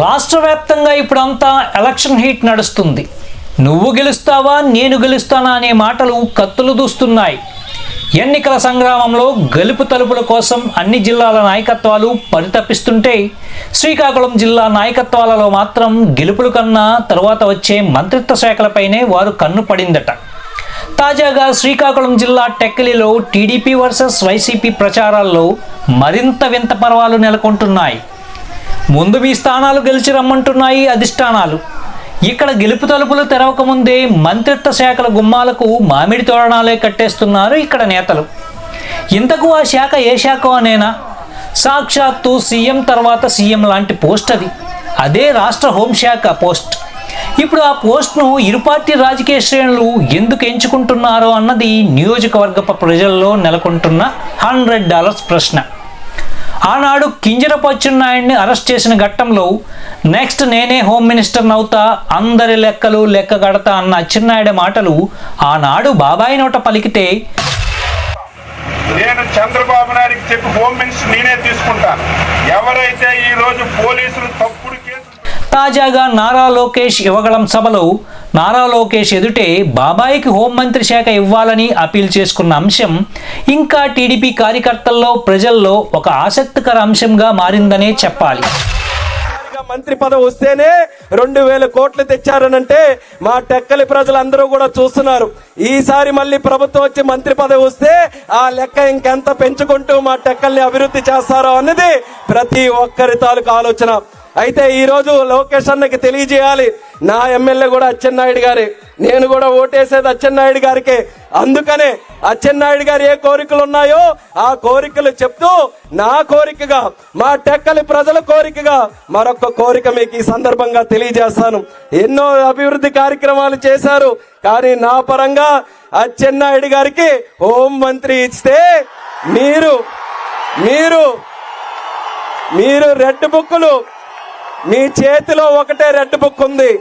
రాష్ట్ర వ్యాప్తంగా ఇప్పుడంతా ఎలక్షన్ హీట్ నడుస్తుంది. నువ్వు గెలుస్తావా నేను గెలుస్తానా అనే మాటలు కత్తులు దూస్తున్నాయి. ఎన్నికల సంగ్రామంలో గెలుపు తలుపుల కోసం అన్ని జిల్లాల నాయకత్వాలు పరితపిస్తుంటే శ్రీకాకుళం జిల్లా నాయకత్వాలలో మాత్రం గెలుపుల కన్నా తరువాత వచ్చే మంత్రిత్వ శాఖలపైనే వారు కన్ను పడిందట. తాజాగా శ్రీకాకుళం జిల్లా టెక్కలిలో టీడీపీ వర్సెస్ వైసీపీ ప్రచారాల్లో మరింత వింత పర్వాలు నెలకొంటున్నాయి. ముందు మీ స్థానాలు గెలిచి రమ్మంటున్నాయి అధిష్టానాలు. ఇక్కడ గెలుపు తలుపులు తెరవకముందే మంత్రిత్వ శాఖల గుమ్మాలకు మామిడి తోరణాలే కట్టేస్తున్నారు ఇక్కడ నేతలు. ఇంతకు ఆ శాఖ ఏ శాఖ అనేనా? సాక్షాత్తు సీఎం తర్వాత సీఎం లాంటి పోస్ట్ అది. అదే రాష్ట్ర హోంశాఖ పోస్ట్. ఇప్పుడు ఆ పోస్ట్ను ఇరు పార్టీ రాజకీయ శ్రేణులు ఎందుకు ఎంచుకుంటున్నారో అన్నది నియోజకవర్గ ప్రజల్లో నెలకొంటున్న హండ్రెడ్ డాలర్స్ ప్రశ్న. ఆనాడు కింజరపు అచ్చెన్నాయుడిని అరెస్ట్ చేసిన ఘట్టంలో నెక్స్ట్ నేనే హోమ్ మినిస్టర్ అవుతా అందరి లెక్కలు లెక్క కడతా అన్న అచ్చెన్నాయుడు మాటలు ఆనాడు బాబాయి నోట పలికితే నేను చంద్రబాబు నాయుడికి చెప్పి హోమ్ మినిస్టర్ నేనే తీసుకుంటాను. ఎవరైతే ఈ రోజు పోలీసులు తప్పుడు తాజాగా నారా లోకేష్ యువగళం సభలో నారా లోకేష్ ఎదుటే బాబాయికి హోంమంత్రి శాఖ ఇవ్వాలని అపీల్ చేసుకున్న అంశం ఇంకా టీడీపీ కార్యకర్తల్లో ప్రజల్లో ఒక ఆసక్తికర అంశంగా మారిందనే చెప్పాలి. మంత్రి పదవి వస్తేనే రెండు వేల కోట్లు తెచ్చారనంటే మా టెక్కలి ప్రజలందరూ కూడా చూస్తున్నారు. ఈసారి మళ్ళీ ప్రభుత్వం వచ్చి మంత్రి పదవి వస్తే ఆ లెక్క ఇంకెంత పెంచుకుంటూ మా టెక్కల్ని అభివృద్ధి చేస్తారో అన్నది ప్రతి ఒక్కరి తాలూకు ఆలోచన. అయితే ఈరోజు లోకేష్ అన్నకి తెలియజేయాలి. నా ఎమ్మెల్యే కూడా అచ్చెన్నాయుడు గారే. నేను కూడా ఓటేసేది అచ్చెన్నాయుడు గారికే. అందుకనే అచ్చెన్నాయుడు గారు ఏ కోరికలు ఉన్నాయో ఆ కోరికలు చెప్తూ నా కోరికగా మా టెక్కలి ప్రజల కోరికగా మరొక కోరిక మీకు ఈ సందర్భంగా తెలియజేస్తాను. ఎన్నో అభివృద్ధి కార్యక్రమాలు చేశారు. కానీ నా పరంగా అచ్చెన్నాయుడు గారికి హోం మంత్రి ఇస్తే మీరు మీరు మీరు రెడ్ బుక్కులు మీ చేతిలో ఒకటే రెడ్ బుక్ ఉంది.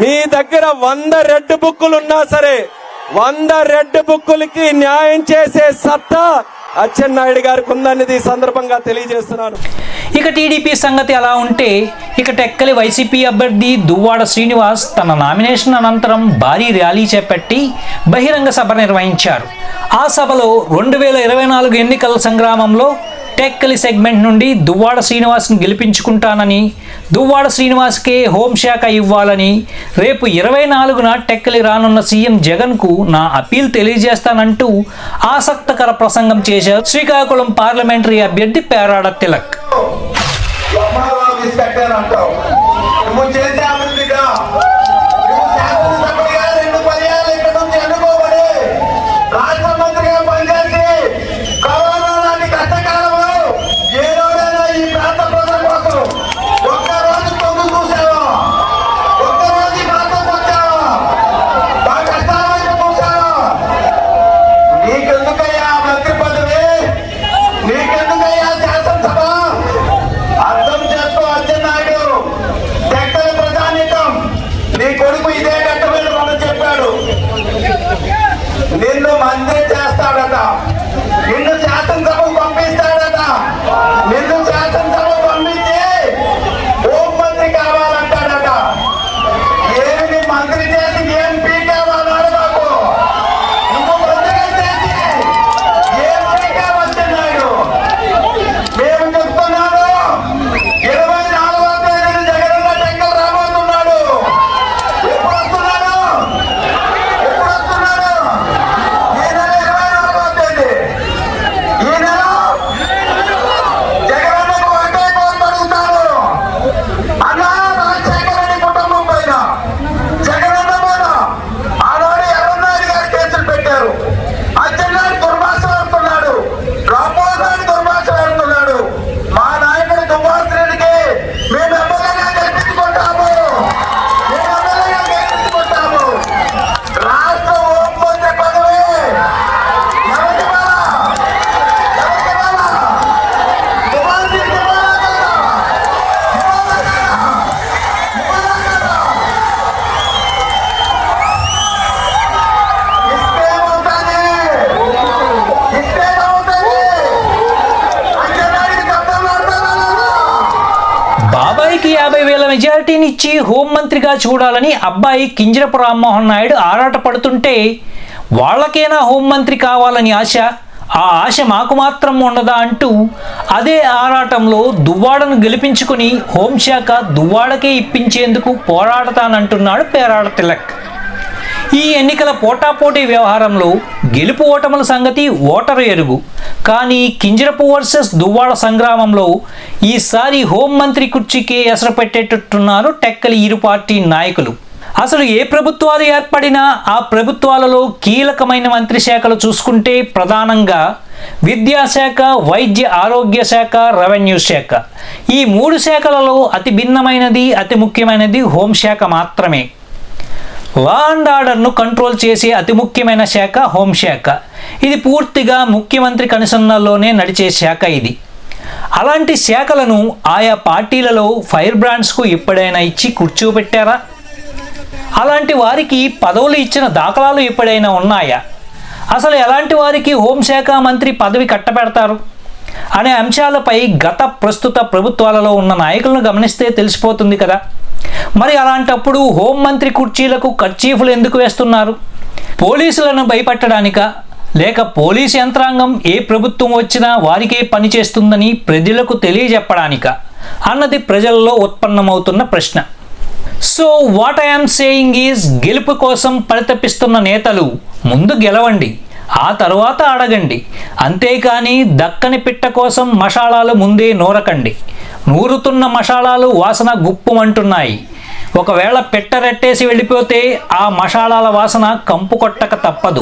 మీ దగ్గర వంద రెడ్ బుక్కులు ఉన్నా సరే వంద రెడ్ బుక్కులకి న్యాయం చేసే సత్తా అచ్చెన్నాయుడు గారికి ఉందనేది సందర్భంగా తెలియజేస్తున్నాను. ఇక టీడీపీ సంగతి అలా ఉంటే ఇక టెక్కలి వైసీపీ అభ్యర్థి దువ్వాడ శ్రీనివాస్ తన నామినేషన్ అనంతరం భారీ ర్యాలీ చేపట్టి బహిరంగ సభ నిర్వహించారు. ఆ సభలో రెండు వేల ఇరవై నాలుగు ఎన్నికల సంగ్రామంలో టెక్కలి సెగ్మెంట్ నుండి దువ్వాడ శ్రీనివాస్ని గెలిపించుకుంటానని దువ్వాడ శ్రీనివాస్కే హోంశాఖ ఇవ్వాలని రేపు ఇరవై నాలుగున టెక్కలి రానున్న సీఎం జగన్కు నా అప్పీల్ తెలియజేస్తానంటూ ఆసక్తికర ప్రసంగం చేశారు శ్రీకాకుళం పార్లమెంటరీ అభ్యర్థి పేరాడ తిలక్. అబ్బాయికి యాభై వేల మెజారిటీని ఇచ్చి హోంమంత్రిగా చూడాలని అబ్బాయి కింజరపు రామ్మోహన్ నాయుడు ఆరాట పడుతుంటే వాళ్ళకేనా హోంమంత్రి కావాలని ఆశ? ఆ ఆశ మాకు మాత్రం ఉండదా అంటూ అదే ఆరాటంలో దువ్వాడను గెలిపించుకుని హోంశాఖ దువ్వాడకే ఇప్పించేందుకు పోరాడతానంటున్నాడు పేరాడ తిలక్. ఈ ఎన్నికల పోటాపోటీ వ్యవహారంలో గెలుపు ఓటముల సంగతి ఓటరు ఎరుగు. కానీ కింజరపు వర్సెస్ దువ్వాడ సంగ్రామంలో ఈసారి హోంమంత్రి కుర్చీకే ఎసరు పెట్టేటట్టున్నారు టెక్కలి ఇరు పార్టీ నాయకులు. అసలు ఏ ప్రభుత్వాలు ఏర్పడినా ఆ ప్రభుత్వాలలో కీలకమైన మంత్రి శాఖలు చూసుకుంటే ప్రధానంగా విద్యాశాఖ వైద్య ఆరోగ్య శాఖ రెవెన్యూ శాఖ. ఈ మూడు శాఖలలో అతి భిన్నమైనది అతి ముఖ్యమైనది హోంశాఖ మాత్రమే. లా అండ్ ఆర్డర్ను కంట్రోల్ చేసే అతి ముఖ్యమైన శాఖ హోంశాఖ ఇది పూర్తిగా ముఖ్యమంత్రి కనుసన్నల్లోనే నడిచే శాఖ ఇది. అలాంటి శాఖలను ఆయా పార్టీలలో ఫైర్ బ్రాండ్స్కు ఎప్పుడైనా ఇచ్చి కూర్చోబెట్టారా? అలాంటి వారికి పదవులు ఇచ్చిన దాఖలాలు ఎప్పుడైనా ఉన్నాయా? అసలు ఎలాంటి వారికి హోంశాఖ మంత్రి పదవి కట్టబెడతారు? అనే అంశాలపై గత ప్రస్తుత ప్రభుత్వాలలో ఉన్న నాయకులను గమనిస్తే తెలిసిపోతుంది కదా. మరి అలాంటప్పుడు హోంమంత్రి కుర్చీలకు కర్చీఫ్లు ఎందుకు వేస్తున్నారు? పోలీసులను భయపెట్టడానిక? లేక పోలీస్ యంత్రాంగం ఏ ప్రభుత్వం వచ్చినా వారికే పనిచేస్తుందని ప్రజలకు తెలియజెప్పడానిక? అన్నది ప్రజల్లో ఉత్పన్నమవుతున్న ప్రశ్న. So what I'm saying is గెలుపు కోసం పరితపిస్తున్న నేతలు ముందు గెలవండి ఆ తర్వాత అడగండి. అంతేకాని దక్కని పిట్ట కోసం మషాళాలు ముందే నూరకండి. నూరుతున్న మసాలాలు వాసన గుప్పుమంటున్నాయి. ఒకవేళ పెట్టరెట్టేసి వెళ్ళిపోతే ఆ మసాలాల వాసన కంపు కొట్టక తప్పదు.